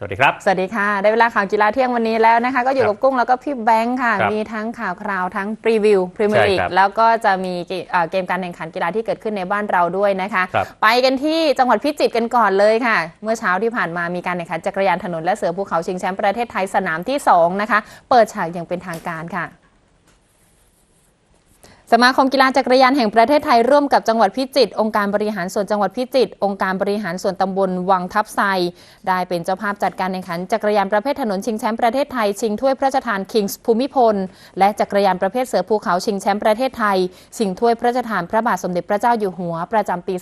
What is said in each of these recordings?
สวัสดีครับ สวัสดีค่ะ ได้เวลาข่าวกีฬาเที่ยงวันนี้แล้วนะคะ ก็อยู่ครักับบกุ้งแล้วก็พี่แบงค์ค่ะครับมีทั้งข่าวคราวทั้งพรีวิวพรีเมียใช่ร์ลีกครับแล้วก็จะมีเกเอ่อเกมการแข่งขันกีฬาที่เกิดขึ้นในบ้านเราด้วยนะคะครับไปกันที่จังหวัดพิจิตรกันก่อนเลยค่ะ เมื่อเช้าที่ผ่านมามีการแข่งขันจักรยานถนนและเสือภูเขาชิงแชมป์ประเทศไทยสนามที่สองนะคะ เปิดฉากอย่างเป็นทางการค่ะ สมาคมกีฬาจักรยานแห่งประเทศไทยร่วมกับจังหวัดพิจิตรองค์การบริหารส่วนจังหวัดพิจิตรองค์การบริหารส่วนตำบลวังทับไซได้เป็นเจ้าภาพจัดการแข่งขันจักรยานประเภทถนนชิงแชมป์ประเทศไทยชิงถ้วยพระราชทานคิงส์ภูมิพล และจักรยานประเภทเสือภูเขาชิงแชมป์ประเทศไทยชิงถ้วยพระราชทานพระบาทสมเด็จพระเจ้าอยู่หัวประจำปี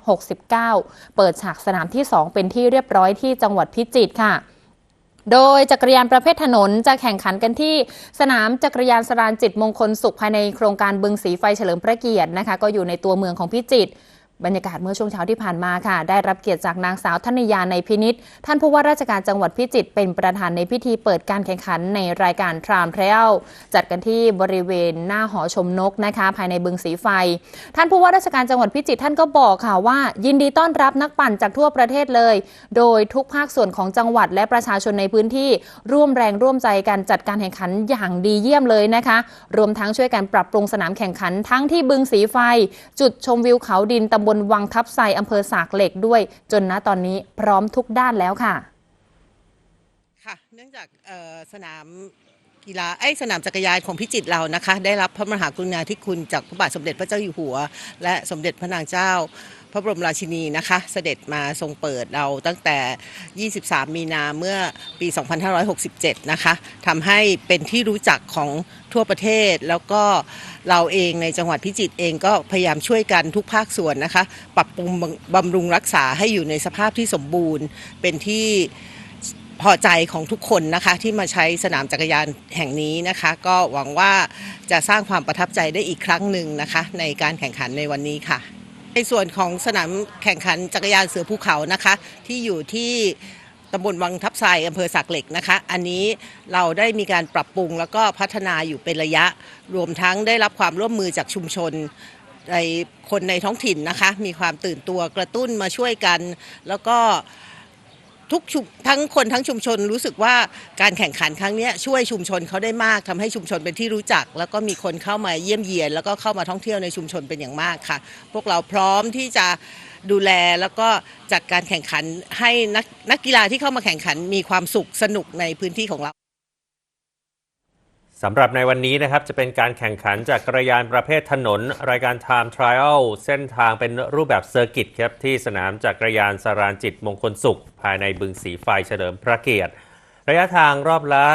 2569 เปิดฉากสนามที่ 2 เป็นที่เรียบร้อยที่จังหวัดพิจิตรค่ะ โดยจักรยานประเภทถนนจะแข่งขันกันที่สนามจักรยานสรานจิตมงคลสุขภายในโครงการบึงสีไฟเฉลิมพระเกียรตินะคะ ก็อยู่ในตัวเมืองของพิจิตร บรรยากาศเมื่อช่วงเช้าที่ผ่านมาค่ะ ได้รับเกียรติจากนางสาวธนยาในพินิษท่านผู้ว่าราชการจังหวัดพิจิตรเป็นประธานในพิธีเปิดการแข่งขันในรายการทรามเทรลจัดกันที่บริเวณหน้าหอชมนกนะคะ ภายในบึงสีไฟ ท่านผู้ว่าราชการจังหวัดพิจิตรท่านก็บอกค่ะว่า ยินดีต้อนรับนักปั่นจากทั่วประเทศเลย โดยทุกภาคส่วนของจังหวัดและประชาชนในพื้นที่ร่วมแรงร่วมใจกันจัดการแข่งขันอย่างดีเยี่ยมเลยนะคะ รวมทั้งช่วยกันปรับปรุงสนามแข่งขันทั้งที่บึงสีไฟ จุดชมวิวเขาดินตำบลวังทับไซอำเภอสากเหล็กด้วย จนณตอนนี้พร้อมทุกด้านแล้วค่ะ ค่ะ เนื่องจากสนามกีฬาไอ้สนามจักรยานของพิจิตรเรานะคะ ได้รับพระมหากรุณาธิคุณจากพระบาทสมเด็จพระเจ้าอยู่หัว และสมเด็จพระนางเจ้า พระบรมราชินีนะคะ เสด็จมาทรงเปิดเราตั้งแต่ 23 มีนาเมื่อปี 2567 นะคะทำให้เป็นที่รู้จักของทั่วประเทศ แล้วก็เราเองในจังหวัดพิจิตรเองก็พยายามช่วยกันทุกภาคส่วนนะคะ ปรับปรุงบำรุงรักษาให้อยู่ในสภาพที่สมบูรณ์ เป็นที่พอใจของทุกคนนะคะที่มาใช้สนามจักรยานแห่งนี้นะคะ ก็หวังว่าจะสร้างความประทับใจได้อีกครั้งหนึ่งนะคะ ในการแข่งขันในวันนี้ค่ะ ในส่วนของสนามแข่งขันจักรยานเสือภูเขานะคะ ที่อยู่ที่ตำบลวังทับสายอำเภอสักเหล็กนะคะ อันนี้เราได้มีการปรับปรุงแล้วก็พัฒนาอยู่เป็นระยะ รวมทั้งได้รับความร่วมมือจากชุมชนในคนในท้องถิ่นนะคะ มีความตื่นตัวกระตุ้นมาช่วยกัน แล้วก็ ทุกชุมทั้งคนทั้งชุมชนรู้สึกว่าการแข่งขันครั้งนี้ช่วยชุมชนเขาได้มากทำให้ชุมชนเป็นที่รู้จัก แล้วก็มีคนเข้ามาเยี่ยมเยียน แล้วก็เข้ามาท่องเที่ยวในชุมชนเป็นอย่างมากค่ะ พวกเราพร้อมที่จะดูแลแล้วก็จัดการแข่งขันให้นักนักกีฬาที่เข้ามาแข่งขันมีความสุขสนุกในพื้นที่ของเรา สำหรับในวันนี้นะครับจะเป็นการแข่งขันจากกรยานประเภทถนน รายการ Time Trial เส้นทางเป็นรูปแบบเซอร์กิตครับที่สนามจักรยานสรานจิตมงคลสุข ภายในบึงสีไฟเฉลิมพระเกียรติ ระยะทางรอบละ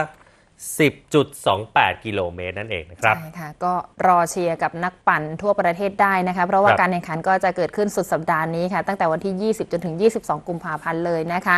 10.28 กิโลเมตรนั่นเองนะครับ ใช่ค่ะ ก็รอเชียร์กับนักปั่นทั่วประเทศได้นะคะเพราะว่าครับ การแข่งขันก็จะเกิดขึ้นสุดสัปดาห์นี้ค่ะ ตั้งแต่วันที่ 20 จนถึง 22 กุมภาพันธ์เลยนะคะ